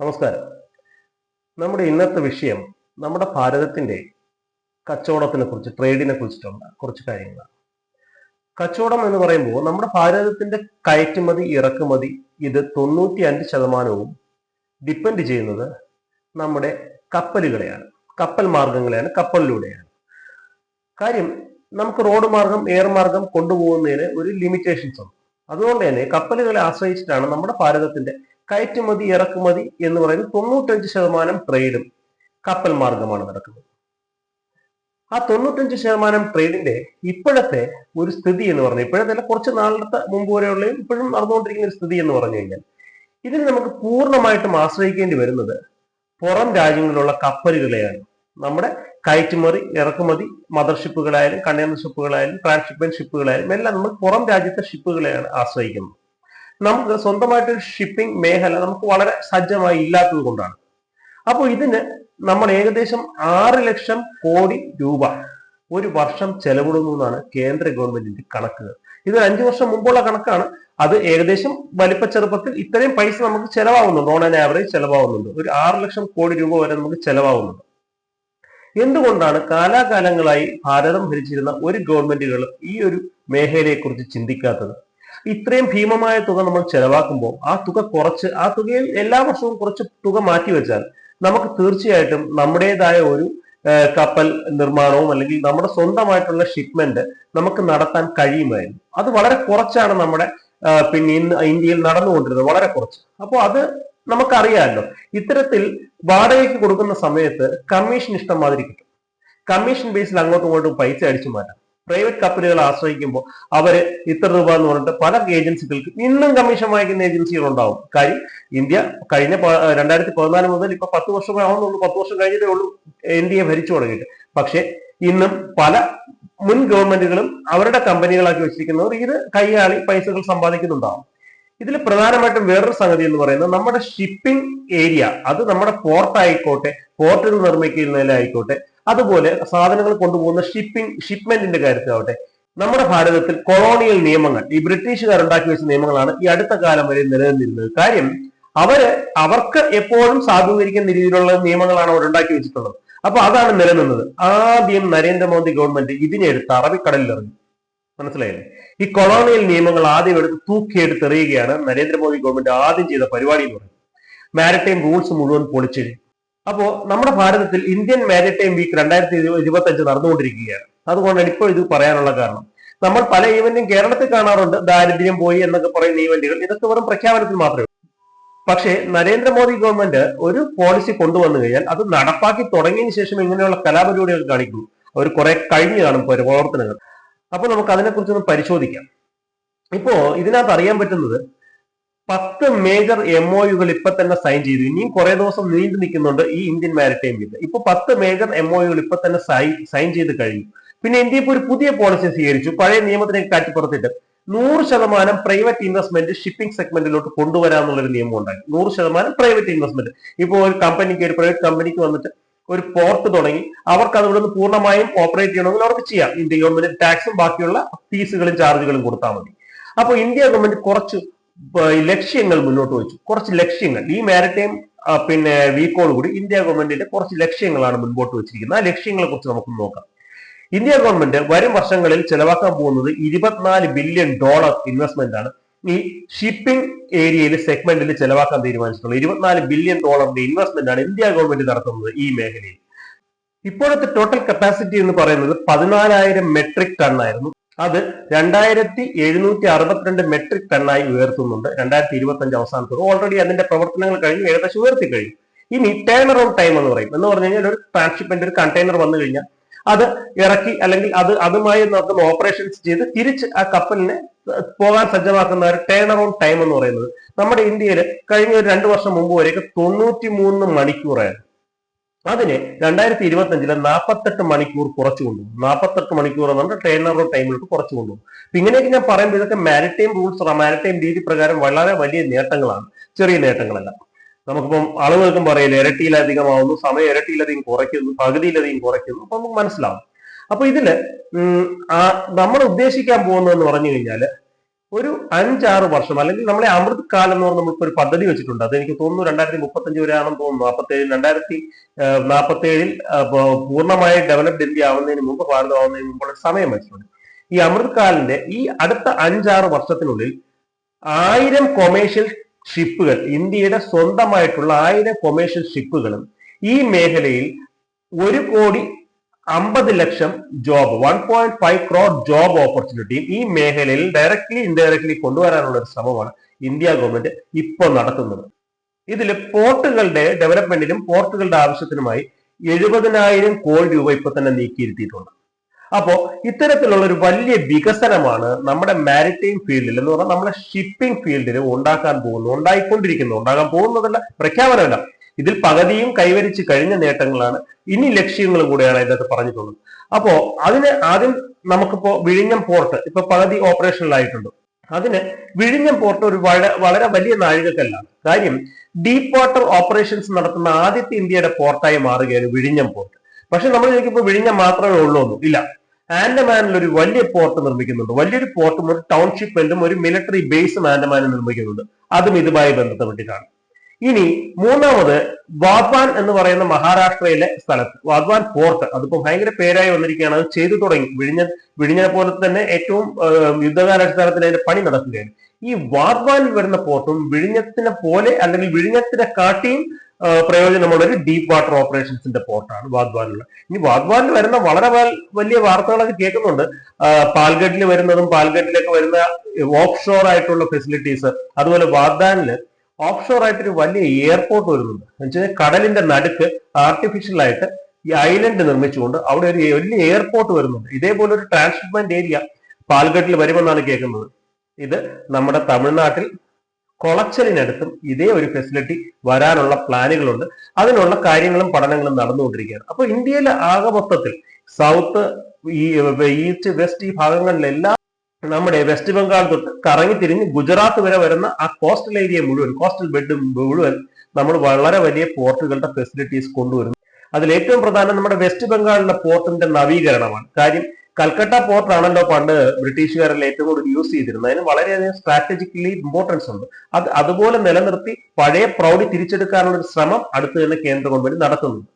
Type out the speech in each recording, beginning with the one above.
നമസ്കാരം. നമ്മുടെ ഇന്നത്തെ വിഷയം നമ്മുടെ ഭാരതത്തിന്റെ കച്ചവടത്തിനെ കുറിച്ച് ട്രേഡിനെ കുറിച്ചിട്ടുള്ള കുറച്ച് കാര്യങ്ങളാണ്. കച്ചവടം എന്ന് പറയുമ്പോൾ നമ്മുടെ ഭാരതത്തിന്റെ കയറ്റുമതി ഇറക്കുമതി ഇത് തൊണ്ണൂറ്റി അഞ്ച് ശതമാനവും ഡിപ്പെൻഡ് ചെയ്യുന്നത് നമ്മുടെ കപ്പലുകളെയാണ്. കപ്പൽ മാർഗങ്ങളെയാണ് കപ്പലിലൂടെയാണ്. കാര്യം നമുക്ക് റോഡ് മാർഗം എയർ മാർഗം കൊണ്ടുപോകുന്നതിന് ഒരു ലിമിറ്റേഷൻസ് ഉണ്ട്. അതുകൊണ്ട് തന്നെ കപ്പലുകളെ ആശ്രയിച്ചിട്ടാണ് നമ്മുടെ ഭാരതത്തിന്റെ കയറ്റുമതി ഇറക്കുമതി എന്ന് പറയുന്നത് തൊണ്ണൂറ്റഞ്ച് ശതമാനം ട്രേഡും കപ്പൽ മാർഗമാണ് നടക്കുന്നത്. ആ തൊണ്ണൂറ്റഞ്ച് ശതമാനം ട്രേഡിന്റെ ഇപ്പോഴത്തെ ഒരു സ്ഥിതി എന്ന് പറഞ്ഞാൽ ഇപ്പോഴത്തെ കുറച്ച് നാളത്തെ മുമ്പ് വരെയുള്ള ഇപ്പോഴും നടന്നുകൊണ്ടിരിക്കുന്ന ഒരു സ്ഥിതി എന്ന് പറഞ്ഞു കഴിഞ്ഞാൽ ഇതിന് നമുക്ക് പൂർണമായിട്ടും ആശ്രയിക്കേണ്ടി വരുന്നത് പുറം രാജ്യങ്ങളിലുള്ള കപ്പലുകളെയാണ്. നമ്മുടെ കയറ്റുമതി ഇറക്കുമതി മദർഷിപ്പുകളായാലും കണ്ടെയ്നർ ഷിപ്പുകളായാലും ട്രാൻസ്ഷിപ്മെന്റ് ഷിപ്പുകളായാലും എല്ലാം നമ്മൾ പുറം രാജ്യത്തെ ഷിപ്പുകളെയാണ് ആശ്രയിക്കുന്നത്. നമുക്ക് സ്വന്തമായിട്ട് ഷിപ്പിംഗ് മേഖല നമുക്ക് വളരെ സജ്ജമായി ഇല്ലാത്തത് കൊണ്ടാണ്. അപ്പോൾ ഇതിന് നമ്മൾ ഏകദേശം ആറ് ലക്ഷം കോടി രൂപ ഒരു വർഷം ചെലവിടുന്നു എന്നാണ് കേന്ദ്ര ഗവൺമെന്റിന്റെ കണക്കുകൾ ഇത് അഞ്ചു വർഷം മുമ്പുള്ള കണക്കാണ്. അത് ഏകദേശം വലിപ്പ ചെറുപ്പത്തിൽ ഇത്രയും പൈസ നമുക്ക് ചെലവാകുന്നുണ്ട്. ഓൺ ആൻ ആവറേജ് ചെലവാകുന്നുണ്ട്. ഒരു ആറ് ലക്ഷം കോടി രൂപ വരെ നമുക്ക് ചെലവാകുന്നുണ്ട്. എന്തുകൊണ്ടാണ് കാലാകാലങ്ങളായി ഭാരതം ഭരിച്ചിരുന്ന ഒരു ഗവൺമെന്റുകൾ ഈ ഒരു മേഖലയെക്കുറിച്ച് ചിന്തിക്കാത്തത്? ഇത്രയും ഭീമമായ തുക നമ്മൾ ചെലവാക്കുമ്പോൾ ആ തുക കുറച്ച് ആ തുകയിൽ എല്ലാ വർഷവും കുറച്ച് തുക മാറ്റി വെച്ചാൽ നമുക്ക് തീർച്ചയായിട്ടും നമ്മുടേതായ ഒരു കപ്പൽ നിർമ്മാണവും അല്ലെങ്കിൽ നമ്മുടെ സ്വന്തമായിട്ടുള്ള ഷിപ്മെന്റ് നമുക്ക് നടത്താൻ കഴിയുമായിരുന്നു. അത് വളരെ കുറച്ചാണ് നമ്മുടെ പിന്നെ ഇന്ത്യയിൽ നടന്നുകൊണ്ടിരുന്നത്. വളരെ കുറച്ച്. അപ്പോൾ അത് നമുക്കറിയാമല്ലോ. ഇത്തരത്തിൽ വാടകയ്ക്ക് കൊടുക്കുന്ന സമയത്ത് കമ്മീഷൻ ഇഷ്ടം മാതിരി കിട്ടും. കമ്മീഷൻ ബേസിൽ അങ്ങോട്ടും ഇങ്ങോട്ടും പൈസ അടിച്ചു മാറ്റാം. പ്രൈവറ്റ് കമ്പനികൾ ആശ്രയിക്കുമ്പോൾ അവർ ഇത്ര രൂപ എന്ന് പറഞ്ഞിട്ട് പല ഏജൻസികൾക്ക് ഇന്നും കമ്മീഷൻ വാങ്ങിക്കുന്ന ഏജൻസികൾ ഉണ്ടാവും കാര്യം ഇന്ത്യ കഴിഞ്ഞ രണ്ടായിരത്തി പതിനാല് മുതൽ ഇപ്പൊ പത്ത് വർഷം ആവുന്നുള്ളൂ പത്ത് വർഷം കഴിഞ്ഞതേ ഉള്ളൂ എൻ ഡി എ ഭരിച്ചു തുടങ്ങിയിട്ട്. പക്ഷെ ഇന്നും പല മുൻ ഗവൺമെന്റുകളും അവരുടെ കമ്പനികളാക്കി വെച്ചിരിക്കുന്നവർ ഇത് കൈയാളി പൈസകൾ സമ്പാദിക്കുന്നുണ്ടാവും. ഇതിൽ പ്രധാനമായിട്ടും വേറൊരു സംഗതി എന്ന് പറയുന്നത് നമ്മുടെ ഷിപ്പിംഗ് ഏരിയ അത് നമ്മുടെ പോർട്ട് ആയിക്കോട്ടെ പോർട്ടുകൾ നിർമ്മിക്കുന്നതിലായിക്കോട്ടെ അതുപോലെ സാധനങ്ങൾ കൊണ്ടുപോകുന്ന ഷിപ്പിംഗ് ഷിപ്മെന്റിന്റെ കാര്യത്തിലാവട്ടെ. നമ്മുടെ ഭാരതത്തിൽ കൊളോണിയൽ നിയമങ്ങൾ ഈ ബ്രിട്ടീഷുകാർ ഉണ്ടാക്കി വെച്ച നിയമങ്ങളാണ് ഈ അടുത്ത കാലം വരെ നിലനിന്നിരുന്നത്. കാര്യം അവർ അവർക്ക് എപ്പോഴും സാധൂകരിക്കുന്ന രീതിയിലുള്ള നിയമങ്ങളാണ് അവർ ഉണ്ടാക്കി വെച്ചിട്ടുള്ളത്. അപ്പൊ അതാണ് നിലനിന്നത്. ആദ്യം നരേന്ദ്രമോദി ഗവൺമെന്റ് ഇതിനെടുത്ത് അറബിക്കടലിൽ ഇറങ്ങി മനസ്സിലായില്ലേ? ഈ കൊളോണിയൽ നിയമങ്ങൾ ആദ്യം എടുത്ത് തൂക്കിയെടുത്തെറിയുകയാണ് നരേന്ദ്രമോദി ഗവൺമെന്റ് ആദ്യം ചെയ്ത പരിപാടി എന്ന് പറയുന്നത്. മാരിടൈം റൂൾസ് മുഴുവൻ പൊളിച്ചിടും അപ്പോ നമ്മുടെ ഭാരതത്തിൽ ഇന്ത്യൻ മാരിടൈം വീക്ക് രണ്ടായിരത്തി ഇരുപത്തി അഞ്ച് നടന്നുകൊണ്ടിരിക്കുകയാണ്. അതുകൊണ്ടാണ് ഇപ്പോൾ ഇത് പറയാനുള്ള കാരണം. നമ്മൾ പല ഈവന്റും കേരളത്തിൽ കാണാറുണ്ട്. ദാരിദ്ര്യം പോയി എന്നൊക്കെ പറയുന്ന ഈവന്റുകൾ ഇതൊക്കെ വെറും പ്രഖ്യാപനത്തിൽ മാത്രമേ ഉള്ളൂ. പക്ഷേ നരേന്ദ്രമോദി ഗവൺമെന്റ് ഒരു പോളിസി കൊണ്ടുവന്നു കഴിഞ്ഞാൽ അത് നടപ്പാക്കി തുടങ്ങിയതിനു ശേഷം ഇങ്ങനെയുള്ള കലാപരിപാടികൾ കാണിക്കുന്നു അവർ കുറെ കഴിഞ്ഞു കാണും പ്രവർത്തനങ്ങൾ. അപ്പൊ നമുക്ക് അതിനെക്കുറിച്ചൊന്ന് പരിശോധിക്കാം. ഇപ്പോ ഇതിനകത്ത് അറിയാൻ പറ്റുന്നത് പത്ത് മേജർ എം ഒ യുകൾ ഇപ്പൊ തന്നെ സൈൻ ചെയ്തു. ഇനിയും കുറെ ദിവസം നീണ്ടു നിൽക്കുന്നുണ്ട് ഈ ഇന്ത്യൻ മാരിടൈം ബില്ല് ഇപ്പൊ പത്ത് മേജർ എം ഒ യുകൾ ഇപ്പൊ തന്നെ സൈൻ ചെയ്ത് കഴിഞ്ഞു. പിന്നെ ഇന്ത്യ ഇപ്പൊ ഒരു പുതിയ പോളിസി സ്വീകരിച്ചു. പഴയ നിയമത്തിനെ കാറ്റിപ്പുറത്തിട്ട് നൂറ് ശതമാനം പ്രൈവറ്റ് ഇൻവെസ്റ്റ്മെന്റ് ഷിപ്പിംഗ് സെഗ്മെന്റിലോട്ട് കൊണ്ടുവരാന്നുള്ള ഒരു നിയമം ഉണ്ടായി നൂറ് ശതമാനം പ്രൈവറ്റ് ഇൻവെസ്റ്റ്മെന്റ് ഇപ്പോൾ ഒരു കമ്പനിക്ക് ഒരു പ്രൈവറ്റ് കമ്പനിക്ക് വന്നിട്ട് ഒരു പോർട്ട് തുടങ്ങി. അവർക്ക് അതുകൊണ്ട് നിന്ന് പൂർണമായും ഓപ്പറേറ്റ് ചെയ്യണമെങ്കിൽ അവർക്ക് ചെയ്യാം. ഇന്ത്യ ഗവൺമെന്റ് ടാക്സും ബാക്കിയുള്ള ഫീസുകളും ചാർജുകളും കൊടുത്താൽ മതി. അപ്പോൾ ഇന്ത്യ ഗവൺമെന്റ് കുറച്ച് ലക്ഷ്യങ്ങൾ മുന്നോട്ട് വെച്ചു. കുറച്ച് ലക്ഷ്യങ്ങൾ. ഈ മാരിടൈം പിന്നെ വീക്കോട് കൂടി ഇന്ത്യ ഗവൺമെന്റിന്റെ കുറച്ച് ലക്ഷ്യങ്ങളാണ് മുൻപോട്ട് വെച്ചിരിക്കുന്നത്. ആ ലക്ഷ്യങ്ങളെ കുറിച്ച് നമുക്ക് നോക്കാം. ഇന്ത്യ ഗവൺമെന്റ് വരും വർഷങ്ങളിൽ ചെലവാക്കാൻ പോകുന്നത് ഇരുപത്തിനാല് ബില്യൺ ഡോളർ ഇൻവെസ്റ്റ്മെന്റ് ആണ്. ഈ ഷിപ്പിംഗ് ഏരിയയിൽ സെഗ്മെന്റിൽ ചെലവാക്കാൻ തീരുമാനിച്ചിട്ടുള്ളത്. ഇരുപത്തിനാല് ബില്യൺ ഡോളറിന്റെ ഇൻവെസ്റ്റ്മെന്റ് ആണ് ഇന്ത്യ ഗവൺമെന്റ് നടത്തുന്നത് ഈ മേഖലയിൽ. ഇപ്പോഴത്തെ ടോട്ടൽ കപ്പാസിറ്റി എന്ന് പറയുന്നത് പതിനാലായിരം മെട്രിക് ടൺ ആയിരുന്നു. അത് രണ്ടായിരത്തി എഴുന്നൂറ്റി അറുപത്തിരണ്ട് മെട്രിക് ടണ്ണായി ഉയർത്തുന്നുണ്ട്. രണ്ടായിരത്തി ഇരുപത്തി അഞ്ച് അവസാനത്തോടെ. ഓൾറെഡി അതിന്റെ പ്രവർത്തനങ്ങൾ കഴിഞ്ഞ് ഏകദേശം ഉയർത്തി കഴിഞ്ഞു. ഇനി ടേൺ അറൌണ്ട് ടൈം എന്ന് പറയും. എന്ന് പറഞ്ഞു കഴിഞ്ഞാൽ ഒരു ട്രാൻസ്ഷിപ്മെന്റ് ഒരു കണ്ടെയ്നർ വന്നു കഴിഞ്ഞാൽ അത് ഇറക്കി അല്ലെങ്കിൽ അത് അതുമായി നടത്തുന്ന ഓപ്പറേഷൻസ് ചെയ്ത് തിരിച്ച് ആ കപ്പലിനെ പോകാൻ സജ്ജമാക്കുന്ന ഒരു ടേൺ അറൌണ്ട് ടൈം എന്ന് പറയുന്നത് നമ്മുടെ ഇന്ത്യയിൽ കഴിഞ്ഞ ഒരു രണ്ട് വർഷം മുമ്പ് വരെയൊക്കെ തൊണ്ണൂറ്റി മൂന്ന് മണിക്കൂറായിരുന്നു. അതിനെ രണ്ടായിരത്തി ഇരുപത്തി അഞ്ചിലെ നാൽപ്പത്തെട്ട് മണിക്കൂർ കുറച്ചു കൊണ്ടുപോകും. നാൽപ്പത്തെട്ട് മണിക്കൂർ എന്ന് പറഞ്ഞാൽ അവർ ടൈമിലോട്ട് കുറച്ചു കൊണ്ടുപോകും. ഇങ്ങനെയൊക്കെ ഞാൻ പറയുമ്പോൾ ഇതൊക്കെ മാരിടൈം റൂൾസ് മാരിടൈം രീതി പ്രകാരം വളരെ വലിയ നേട്ടങ്ങളാണ്. ചെറിയ നേട്ടങ്ങളല്ല. നമുക്കിപ്പം അളവുകൾക്കും പറയില്ല ഇരട്ടിയിലധികമാവുന്നു സമയം ഇരട്ടിയിലധികം കുറയ്ക്കുന്നു പകുതിയിലധികം കുറയ്ക്കുന്നു. അപ്പൊ നമുക്ക് മനസ്സിലാവും. അപ്പൊ ഇതിൽ നമ്മൾ ഉദ്ദേശിക്കാൻ പോകുന്നതെന്ന് പറഞ്ഞു കഴിഞ്ഞാൽ ഒരു അഞ്ചാറ് വർഷം അല്ലെങ്കിൽ നമ്മളെ അമൃത് കാലം എന്ന് പറഞ്ഞ നമ്മൾക്ക് ഒരു പദ്ധതി വെച്ചിട്ടുണ്ട്. അത് എനിക്ക് തോന്നുന്നു രണ്ടായിരത്തി മുപ്പത്തഞ്ച് വരെയാണെന്ന് തോന്നുന്നു. നാൽപ്പത്തേഴ് രണ്ടായിരത്തി നാൽപ്പത്തേഴിൽ പൂർണമായി ഡെവലപ്ഡ് ഇന്ത്യ ആവുന്നതിന് മുമ്പ് ഭാരതം ആവുന്നതിന് മുമ്പുള്ള സമയം വെച്ചിട്ടുണ്ട്. ഈ അമൃത് കാലിന്റെ ഈ അടുത്ത അഞ്ചാറ് വർഷത്തിനുള്ളിൽ ആയിരം കൊമേഴ്ഷ്യൽ ഷിപ്പുകൾ ഇന്ത്യയുടെ സ്വന്തമായിട്ടുള്ള ആയിരം കൊമേഴ്ഷ്യൽ ഷിപ്പുകളും ഈ മേഖലയിൽ ഒരു കോടി അമ്പത് ലക്ഷം job one point five crore job ഓപ്പർച്യൂണിറ്റിയും ഈ മേഖലയിൽ ഡയറക്ട്ലി ഇൻഡയറക്ട്ലി കൊണ്ടുവരാനുള്ള ഒരു ശ്രമമാണ് ഇന്ത്യ ഗവൺമെന്റ് ഇപ്പോൾ നടത്തുന്നത്. ഇതിൽ പോർട്ടുകളുടെ ഡെവലപ്മെന്റിനും പോർട്ടുകളുടെ ആവശ്യത്തിനുമായി എഴുപതിനായിരം കോടി രൂപ ഇപ്പൊ തന്നെ നീക്കിയിരുത്തിയിട്ടുണ്ട്. അപ്പോ ഇത്തരത്തിലുള്ള ഒരു വലിയ വികസനമാണ് നമ്മുടെ മാരിടൈം ഫീൽഡിൽ എന്ന് പറഞ്ഞാൽ നമ്മുടെ ഷിപ്പിംഗ് ഫീൽഡിൽ ഉണ്ടാക്കാൻ പോകുന്നു ഉണ്ടായിക്കൊണ്ടിരിക്കുന്നു. ഉണ്ടാകാൻ പോകുന്നതല്ല പ്രഖ്യാപനമല്ല. ഇതിൽ പകുതിയും കൈവരിച്ചു കഴിഞ്ഞ നേട്ടങ്ങളാണ്. ഇനി ലക്ഷ്യങ്ങളും കൂടെയാണ് ഇതിനകത്ത് പറഞ്ഞിട്ടുള്ളത് അപ്പോ അതിന് ആദ്യം നമുക്കിപ്പോ വിഴിഞ്ഞം പോർട്ട് ഇപ്പൊ പകുതി ഓപ്പറേഷനിലായിട്ടുണ്ട്. അതിന് വിഴിഞ്ഞം പോർട്ട് ഒരു വളരെ വലിയ നാഴികക്കല്ലാണ്. കാര്യം ഡീപ്പ് വാട്ടർ ഓപ്പറേഷൻസ് നടത്തുന്ന ആദ്യത്തെ ഇന്ത്യയുടെ പോർട്ടായി മാറുകയാണ് വിഴിഞ്ഞം പോർട്ട്. പക്ഷെ നമ്മൾ ചോദിക്കുമ്പോൾ വിഴിഞ്ഞം മാത്രമേ ഉള്ളൂ ഇല്ല. ആൻഡമാനിൽ ഒരു വലിയ പോർട്ട് നിർമ്മിക്കുന്നുണ്ട്. വലിയൊരു പോർട്ടും ഒരു ടൗൺഷിപ്പ് ഒരു മിലിറ്ററി ബേസും ആൻഡമാനിൽ നിർമ്മിക്കുന്നുണ്ട്. അതും ഇതുമായി ബന്ധപ്പെട്ടിട്ടാണ്. ഇനി മൂന്നാമത് വാദ്വാൻ എന്ന് പറയുന്ന മഹാരാഷ്ട്രയിലെ സ്ഥലത്ത് വാദ്വാൻ പോർട്ട് അതിപ്പോ ഭയങ്കര പേരായി വന്നിരിക്കുകയാണ്. അത് ചെയ്തു തുടങ്ങി. വിഴിഞ്ഞ വിഴിഞ്ഞനെ പോലെ തന്നെ ഏറ്റവും യുദ്ധകാലാടിസ്ഥാനത്തിൽ അതിന്റെ പണി നടക്കുകയാണ്. ഈ വാദ്വാൻ വരുന്ന പോർട്ടും വിഴിഞ്ഞത്തിനെ പോലെ അല്ലെങ്കിൽ വിഴിഞ്ഞത്തിനെ കാട്ടിയും പ്രയോജനമുള്ള ഒരു ഡീപ്പ് വാട്ടർ ഓപ്പറേഷൻസിന്റെ പോർട്ടാണ് വാദ്വാനിലുള്ള ഇനി വാദ്വാനിൽ വരുന്ന വളരെ വലിയ വാർത്തകളൊക്കെ കേൾക്കുന്നുണ്ട്. പാൽഗഡിൽ വരുന്നതും പാൽഗഡിലേക്ക് വരുന്ന ഓഫ് ഷോർ ആയിട്ടുള്ള ഫെസിലിറ്റീസ് അതുപോലെ വാദ്വാനിൽ ഓഫ് ഷോർ ആയിട്ടൊരു വലിയ എയർപോർട്ട് വരുന്നുണ്ട്. എന്നുവെച്ചാൽ കടലിന്റെ നടുക്ക് ആർട്ടിഫിഷ്യൽ ആയിട്ട് ഈ ഐലൻഡ് നിർമ്മിച്ചുകൊണ്ട് അവിടെ ഒരു വലിയ എയർപോർട്ട് വരുന്നുണ്ട്. ഇതേപോലെ ഒരു ട്രാൻസ്ഷിപ്മെന്റ് ഏരിയ പാൽഘട്ടിൽ വരുമെന്നാണ് കേൾക്കുന്നത്. ഇത് നമ്മുടെ തമിഴ്നാട്ടിൽ കൊളച്ചലിനടുത്തും ഇതേ ഒരു ഫെസിലിറ്റി വരാനുള്ള പ്ലാനുകളുണ്ട്. അതിനുള്ള കാര്യങ്ങളും പഠനങ്ങളും നടന്നുകൊണ്ടിരിക്കുകയാണ്. അപ്പൊ ഇന്ത്യയിലെ ആകെ മൊത്തത്തിൽ സൗത്ത് ഈ ഈസ്റ്റ് വെസ്റ്റ് ഈ ഭാഗങ്ങളിലെല്ലാം നമ്മുടെ വെസ്റ്റ് ബംഗാൾ തൊട്ട് കറങ്ങി തിരിഞ്ഞ് ഗുജറാത്ത് വരെ വരുന്ന ആ കോസ്റ്റൽ ഏരിയ മുഴുവൻ കോസ്റ്റൽ ബെഡ് മുഴുവൻ നമ്മൾ വളരെ വലിയ പോർട്ടുകളുടെ ഫെസിലിറ്റീസ് കൊണ്ടുവരുന്നു. അതിൽ ഏറ്റവും പ്രധാനം നമ്മുടെ വെസ്റ്റ് ബംഗാളിലെ പോർട്ടിന്റെ നവീകരണമാണ്. കാര്യം കൽക്കട്ട പോർട്ട് ആണല്ലോ പണ്ട് ബ്രിട്ടീഷുകാരിൽ ഏറ്റവും കൂടുതൽ യൂസ് ചെയ്തിരുന്നത്. അതിന് വളരെയധികം സ്ട്രാറ്റജിക്കലി ഇമ്പോർട്ടൻസ് ഉണ്ട്. അത് അതുപോലെ നിലനിർത്തി പഴയ പ്രൗഢി തിരിച്ചെടുക്കാനുള്ള ഒരു ശ്രമം അടുത്ത് തന്നെ കേന്ദ്ര ഗവൺമെന്റ് നടത്തുന്നുണ്ട്.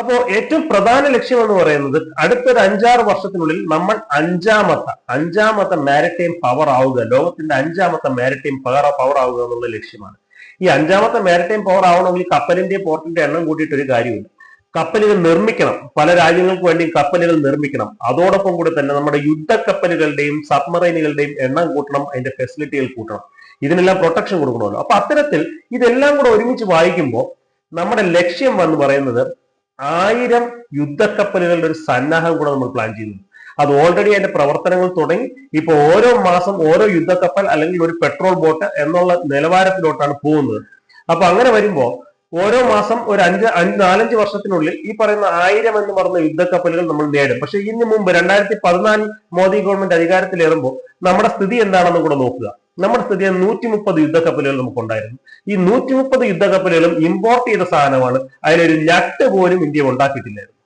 അപ്പോ ഏറ്റവും പ്രധാന ലക്ഷ്യം എന്ന് പറയുന്നത് അടുത്തൊരു അഞ്ചാറ് വർഷത്തിനുള്ളിൽ നമ്മൾ അഞ്ചാമത്തെ അഞ്ചാമത്തെ മാരിടൈം പവർ ആവുക ലോകത്തിന്റെ അഞ്ചാമത്തെ മാരിടൈം പവർ പവർ ആവുക എന്നുള്ള ലക്ഷ്യമാണ്. ഈ അഞ്ചാമത്തെ മാരിടൈം പവർ ആവണമെങ്കിൽ കപ്പലിന്റെ പോർട്ടിന്റെ എണ്ണം കൂട്ടിയിട്ട് ഒരു കാര്യമില്ല കപ്പലുകൾ നിർമ്മിക്കണം. പല രാജ്യങ്ങൾക്ക് വേണ്ടിയും കപ്പലുകൾ നിർമ്മിക്കണം. അതോടൊപ്പം കൂടി തന്നെ നമ്മുടെ യുദ്ധക്കപ്പലുകളുടെയും സബ്മറൈനുകളുടെയും എണ്ണം കൂട്ടണം അതിന്റെ ഫെസിലിറ്റികൾ കൂട്ടണം. ഇതിനെല്ലാം പ്രൊട്ടക്ഷൻ കൊടുക്കണമല്ലോ. അപ്പൊ അത്തരത്തിൽ ഇതെല്ലാം കൂടെ ഒരുമിച്ച് വായിക്കുമ്പോൾ നമ്മുടെ ലക്ഷ്യം എന്ന് പറയുന്നത് ആയിരം യുദ്ധക്കപ്പലുകളുടെ ഒരു സന്നാഹം കൂടെ നമ്മൾ പ്ലാൻ ചെയ്യുന്നു. അത് ഓൾറെഡി അതിന്റെ പ്രവർത്തനങ്ങൾ തുടങ്ങി. ഇപ്പൊ ഓരോ മാസം ഓരോ യുദ്ധക്കപ്പൽ അല്ലെങ്കിൽ ഒരു പെട്രോൾ ബോട്ട് എന്നുള്ള നിലവാരത്തിലോട്ടാണ് പോകുന്നത്. അപ്പൊ അങ്ങനെ വരുമ്പോ ഓരോ മാസം ഒരു അഞ്ച് അഞ്ച് നാലഞ്ച് വർഷത്തിനുള്ളിൽ ഈ പറയുന്ന ആയിരം എന്ന് പറഞ്ഞ യുദ്ധക്കപ്പലുകൾ നമ്മൾ നേടും. പക്ഷെ ഇതിന് മുമ്പ് രണ്ടായിരത്തി പതിനാലിൽ മോദി ഗവൺമെന്റ് അധികാരത്തിലേറുമ്പോൾ നമ്മുടെ സ്ഥിതി എന്താണെന്ന് കൂടെ നോക്കുക. നമ്മുടെ സ്ഥിതി നൂറ്റി മുപ്പത് യുദ്ധക്കപ്പലുകൾ നമുക്കുണ്ടായിരുന്നു. ഈ നൂറ്റി മുപ്പത് യുദ്ധക്കപ്പലുകളും ഇമ്പോർട്ട് ചെയ്ത സാധനമാണ്. അതിലൊരു ലട്ട് പോലും ഇന്ത്യ ഉണ്ടാക്കിയിട്ടില്ലായിരുന്നു.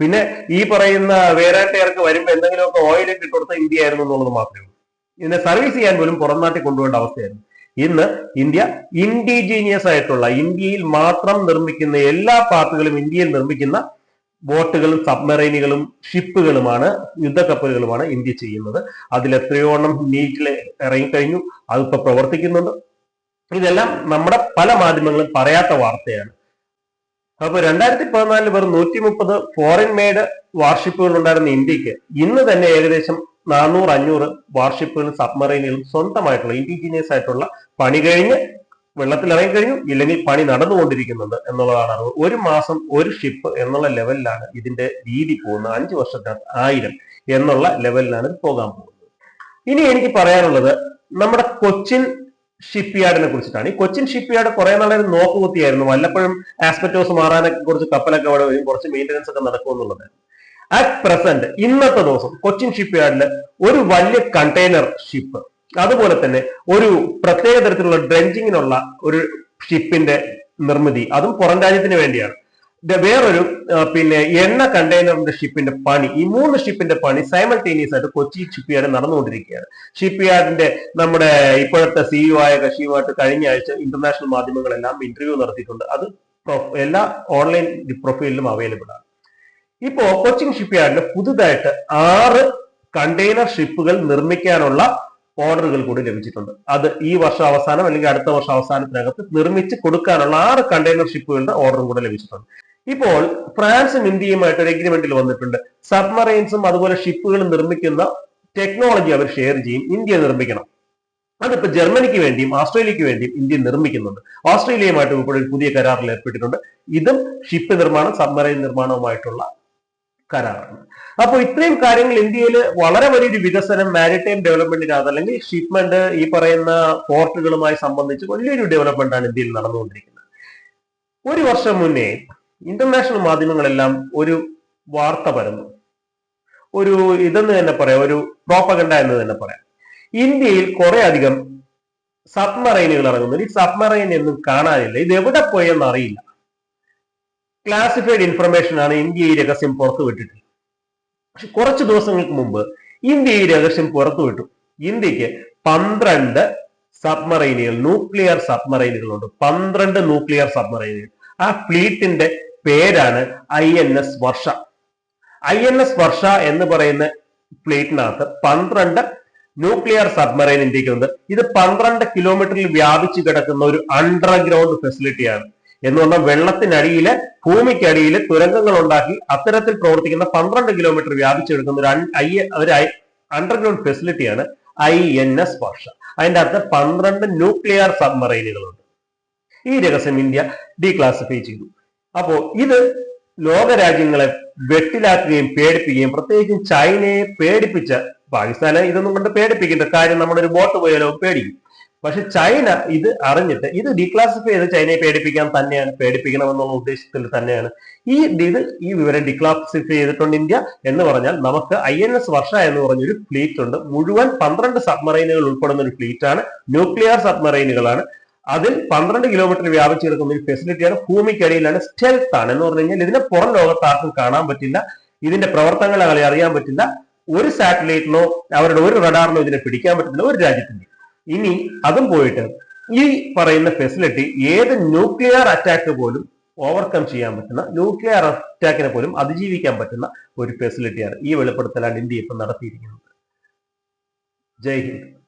പിന്നെ ഈ പറയുന്ന വേരാട്ടയർക്ക് വരുമ്പോൾ എന്തെങ്കിലുമൊക്കെ ഓയിൽ ഇട്ട് കൊടുത്ത ഇന്ത്യ ആയിരുന്നു എന്നുള്ളത് മാത്രമേ ഉള്ളൂ. ഇതിനെ സർവീസ് ചെയ്യാൻ പോലും പുറം നാട്ടിൽ കൊണ്ടുപോകേണ്ട അവസ്ഥയായിരുന്നു. ഇന്ന് ഇന്ത്യ ഇൻഡിജീനിയസ് ആയിട്ടുള്ള ഇന്ത്യയിൽ മാത്രം നിർമ്മിക്കുന്ന എല്ലാ പാർട്ടുകളും ഇന്ത്യയിൽ നിർമ്മിക്കുന്ന ബോട്ടുകളും സബ്മറൈനുകളും ഷിപ്പുകളുമാണ് യുദ്ധക്കപ്പലുകളുമാണ് ഇന്ത്യ ചെയ്യുന്നത്. അതിൽ എത്രയോ എണ്ണം നീറ്റിൽ ഇറങ്ങിക്കഴിഞ്ഞു അതിപ്പോ പ്രവർത്തിക്കുന്നുണ്ട്. ഇതെല്ലാം നമ്മുടെ പല മാധ്യമങ്ങളും പറയാത്ത വാർത്തയാണ്. അപ്പൊ രണ്ടായിരത്തി പതിനാലിൽ വെറും നൂറ്റി മുപ്പത് ഫോറിൻ മെയ്ഡ് വാർഷിപ്പുകൾ ഉണ്ടായിരുന്ന ഇന്ത്യയ്ക്ക് ഇന്ന് തന്നെ ഏകദേശം നാനൂറ് അഞ്ഞൂറ് വാർഷിപ്പുകളും സബ്മറൈനുകളും സ്വന്തമായിട്ടുള്ള ഇൻഡിജീനിയസ് ആയിട്ടുള്ള പണി കഴിഞ്ഞ് വെള്ളത്തിൽ ഇറങ്ങിക്കഴിഞ്ഞു ഇല്ലെങ്കിൽ പണി നടന്നുകൊണ്ടിരിക്കുന്നുണ്ട് എന്നുള്ളതാണ് അറിവ്. ഒരു മാസം ഒരു ഷിപ്പ് എന്നുള്ള ലെവലിലാണ് ഇതിന്റെ രീതി പോകുന്നത്. അഞ്ചു വർഷത്തിനകത്ത് ആയിരം എന്നുള്ള ലെവലിലാണ് ഇത് പോകാൻ പോകുന്നത്. ഇനി എനിക്ക് പറയാനുള്ളത് നമ്മുടെ കൊച്ചിൻ ഷിപ്പ് യാർഡിനെ കുറിച്ചിട്ടാണ്. ഈ കൊച്ചിൻ ഷിപ്പ് യാർഡ് കുറെ നാളെ നോക്കുകുത്തിയായിരുന്നു. വല്ലപ്പോഴും ആസ്പെറ്റോസ് മാറാനൊക്കെ കുറച്ച് കപ്പലൊക്കെ അവിടെ വരും കുറച്ച് മെയിന്റനൻസ് ഒക്കെ നടക്കുമെന്നുള്ളത് അറ്റ് പ്രസന്റ് ഇന്നത്തെ ദിവസം കൊച്ചിൻ ഷിപ്പ് യാർഡിൽ ഒരു വലിയ കണ്ടെയ്നർ ഷിപ്പ് അതുപോലെ തന്നെ ഒരു പ്രത്യേക തരത്തിലുള്ള ഡ്രഞ്ചിങ്ങിനുള്ള ഒരു ഷിപ്പിന്റെ നിർമ്മിതി. അതും പുറം രാജ്യത്തിന് വേണ്ടിയാണ്. വേറൊരു പിന്നെ എണ്ണ കണ്ടെയ്നറിന്റെ ഷിപ്പിന്റെ പണി. ഈ മൂന്ന് ഷിപ്പിന്റെ പണി സൈമൾട്ടേനിയസ് ആയിട്ട് കൊച്ചി ഷിപ്പ് യാർഡ് നടന്നുകൊണ്ടിരിക്കുകയാണ്. ഷിപ്പ് യാർഡിന്റെ നമ്മുടെ ഇപ്പോഴത്തെ സിഇഒ ആയ കശിയുമായിട്ട് കഴിഞ്ഞ ആഴ്ച ഇന്റർനാഷണൽ മാധ്യമങ്ങളെല്ലാം ഇന്റർവ്യൂ നടത്തിയിട്ടുണ്ട്. അത് എല്ലാ ഓൺലൈൻ പ്രൊഫൈലിലും അവൈലബിൾ ആണ്. ഇപ്പോ കൊച്ചിൻ ഷിപ്പ് യാർഡിന് പുതുതായിട്ട് ആറ് കണ്ടെയ്നർ ഷിപ്പുകൾ നിർമ്മിക്കാനുള്ള ഓർഡറുകൾ കൂടി ലഭിച്ചിട്ടുണ്ട്. അത് ഈ വർഷം അവസാനം അല്ലെങ്കിൽ അടുത്ത വർഷം അവസാനത്തിനകത്ത് നിർമ്മിച്ച് കൊടുക്കാനുള്ള ആറ് കണ്ടെയ്നർ ഷിപ്പുകളുടെ ഓർഡറും കൂടെ ലഭിച്ചിട്ടുണ്ട്. ഇപ്പോൾ ഫ്രാൻസും ഇന്ത്യയുമായിട്ട് ഒരു എഗ്രിമെന്റിൽ വന്നിട്ടുണ്ട്. സബ്മറൈൻസും അതുപോലെ ഷിപ്പുകളും നിർമ്മിക്കുന്ന ടെക്നോളജി അവർ ഷെയർ ചെയ്യും. ഇന്ത്യ നിർമ്മിക്കണം. അതിപ്പോ ജർമ്മനിക്ക് വേണ്ടിയും ഓസ്ട്രേലിയക്ക് വേണ്ടിയും ഇന്ത്യ നിർമ്മിക്കുന്നുണ്ട്. ഓസ്ട്രേലിയയുമായിട്ട് ഇപ്പോൾ ഒരു പുതിയ കരാറിൽ ഏർപ്പെട്ടിട്ടുണ്ട്. ഇതും ഷിപ്പ് നിർമ്മാണം സബ്മറൈൻ നിർമ്മാണവുമായിട്ടുള്ള കരാറാണ്. അപ്പോൾ ഇത്രയും കാര്യങ്ങൾ ഇന്ത്യയിൽ വളരെ വലിയൊരു വികസനം മാരിടൈം ഡെവലപ്മെന്റിനകത്ത് അല്ലെങ്കിൽ ഷിപ്മെന്റ് ഈ പറയുന്ന പോർട്ടുകളുമായി സംബന്ധിച്ച് വലിയൊരു ഡെവലപ്മെന്റ് ആണ് ഇന്ത്യയിൽ നടന്നുകൊണ്ടിരിക്കുന്നത്. ഒരു വർഷം മുന്നേ ഇന്റർനാഷണൽ മാധ്യമങ്ങളെല്ലാം ഒരു വാർത്ത പരന്നു. ഒരു ഇതെന്ന് തന്നെ പറയാം ഒരു പ്രോപ്പഗണ്ട എന്ന് തന്നെ പറയാം. ഇന്ത്യയിൽ കുറെ അധികം സബ്മറൈനുകൾ ഇറങ്ങുന്നു ഈ സബ്മറൈൻ എന്നും കാണാനില്ല. ഇത് എവിടെ പോയെന്ന് അറിയില്ല. ക്ലാസിഫൈഡ് ഇൻഫർമേഷൻ ആണ് ഇന്ത്യ ഈ രഹസ്യം പുറത്തു വിട്ടിട്ടുള്ളത് പക്ഷെ കുറച്ച് ദിവസങ്ങൾക്ക് മുമ്പ് ഇന്ത്യ ഈ രഹസ്യം പുറത്തുവിട്ടു ഇന്ത്യയ്ക്ക് പന്ത്രണ്ട് സബ്മറൈനുകൾ ന്യൂക്ലിയർ സബ്മറൈനുകളുണ്ട് പന്ത്രണ്ട് ന്യൂക്ലിയർ സബ്മറൈനുകൾ ആ ഫ്ലീറ്റിന്റെ പേരാണ് I N S Varsha. I N S Varsha എന്ന് പറയുന്ന ഫ്ലീറ്റിനകത്ത് പന്ത്രണ്ട് ന്യൂക്ലിയർ സബ്മറൈൻ ഇന്ത്യക്കുണ്ട് ഇത് പന്ത്രണ്ട് കിലോമീറ്ററിൽ വ്യാപിച്ചു കിടക്കുന്ന ഒരു അണ്ടർഗ്രൗണ്ട് ഫെസിലിറ്റിയാണ് എന്ന് പറഞ്ഞാൽ വെള്ളത്തിനടിയിൽ ഭൂമിക്കടിയിൽ തുരങ്കങ്ങൾ ഉണ്ടാക്കി അത്തരത്തിൽ പ്രവർത്തിക്കുന്ന പന്ത്രണ്ട് കിലോമീറ്റർ വ്യാപിച്ചെടുക്കുന്ന ഒരു ഐ ഒരു അണ്ടർഗ്രൗണ്ട് ഫെസിലിറ്റിയാണ് ഐ എൻ എസ് വർഷ. അതിന്റെ അകത്ത് പന്ത്രണ്ട് ന്യൂക്ലിയർ സബ്മറൈനുകളുണ്ട് ഈ രഹസ്യം ഇന്ത്യ ഡീക്ലാസിഫൈ ചെയ്തു. അപ്പോ ഇത് ലോകരാജ്യങ്ങളെ വെട്ടിലാക്കുകയും പേടിപ്പിക്കുകയും പ്രത്യേകിച്ചും ചൈനയെ പേടിപ്പിച്ച പാകിസ്ഥാനെ ഇതൊന്നും കൊണ്ട് പേടിപ്പിക്കേണ്ട. കാര്യം നമ്മുടെ ഒരു ബോട്ട് പോയാലോ പേടിക്കും. പക്ഷെ ചൈന ഇത് അറിഞ്ഞിട്ട് ഇത് ഡിക്ലാസിഫൈ ചെയ്ത് ചൈനയെ പേടിപ്പിക്കാൻ തന്നെയാണ് പേടിപ്പിക്കണമെന്നുള്ള ഉദ്ദേശത്തിൽ തന്നെയാണ്. ഈ ഇത് ഈ വിവരം ഡിക്ലാസിഫൈ ചെയ്തിട്ടുണ്ട് ഇന്ത്യ എന്ന് പറഞ്ഞാൽ നമുക്ക് ഐ എൻ എസ് വർഷ എന്ന് പറഞ്ഞൊരു ഫ്ലീറ്റ് ഉണ്ട്. മുഴുവൻ പന്ത്രണ്ട് സബ്മറൈനുകൾ ഉൾപ്പെടുന്ന ഒരു ഫ്ലീറ്റ് ആണ്. ന്യൂക്ലിയർ സബ്മറൈനുകളാണ് അതിൽ പന്ത്രണ്ട് കിലോമീറ്റർ വ്യാപിച്ചു കിടക്കുന്ന ഒരു ഫെസിലിറ്റിയാണ് ഭൂമിക്കടിയിലാണ് സ്റ്റെൽത്ത് ആണ് എന്ന് പറഞ്ഞു കഴിഞ്ഞാൽ ഇതിനെ പുറം ലോകത്ത് ആർക്കും കാണാൻ പറ്റില്ല. ഇതിന്റെ പ്രവർത്തനങ്ങളെ അറിയാൻ പറ്റില്ല. ഒരു സാറ്റലൈറ്റിനോ അവരുടെ ഒരു റഡാറിനോ ഇതിനെ പിടിക്കാൻ പറ്റുന്ന ഒരു രാജ്യത്തിന്റെ ഇനി അതും പോയിട്ട് ഈ പറയുന്ന ഫെസിലിറ്റി ഏത് ന്യൂക്ലിയർ അറ്റാക്ക് പോലും ഓവർകം ചെയ്യാൻ പറ്റുന്ന ന്യൂക്ലിയർ അറ്റാക്കിനെ പോലും അതിജീവിക്കാൻ പറ്റുന്ന ഒരു ഫെസിലിറ്റിയാണ് ഈ വെളിപ്പെടുത്തലാണ് ഇന്ത്യ ഇപ്പം നടത്തിയിരിക്കുന്നത്. ജയ് ഹിന്ദ്.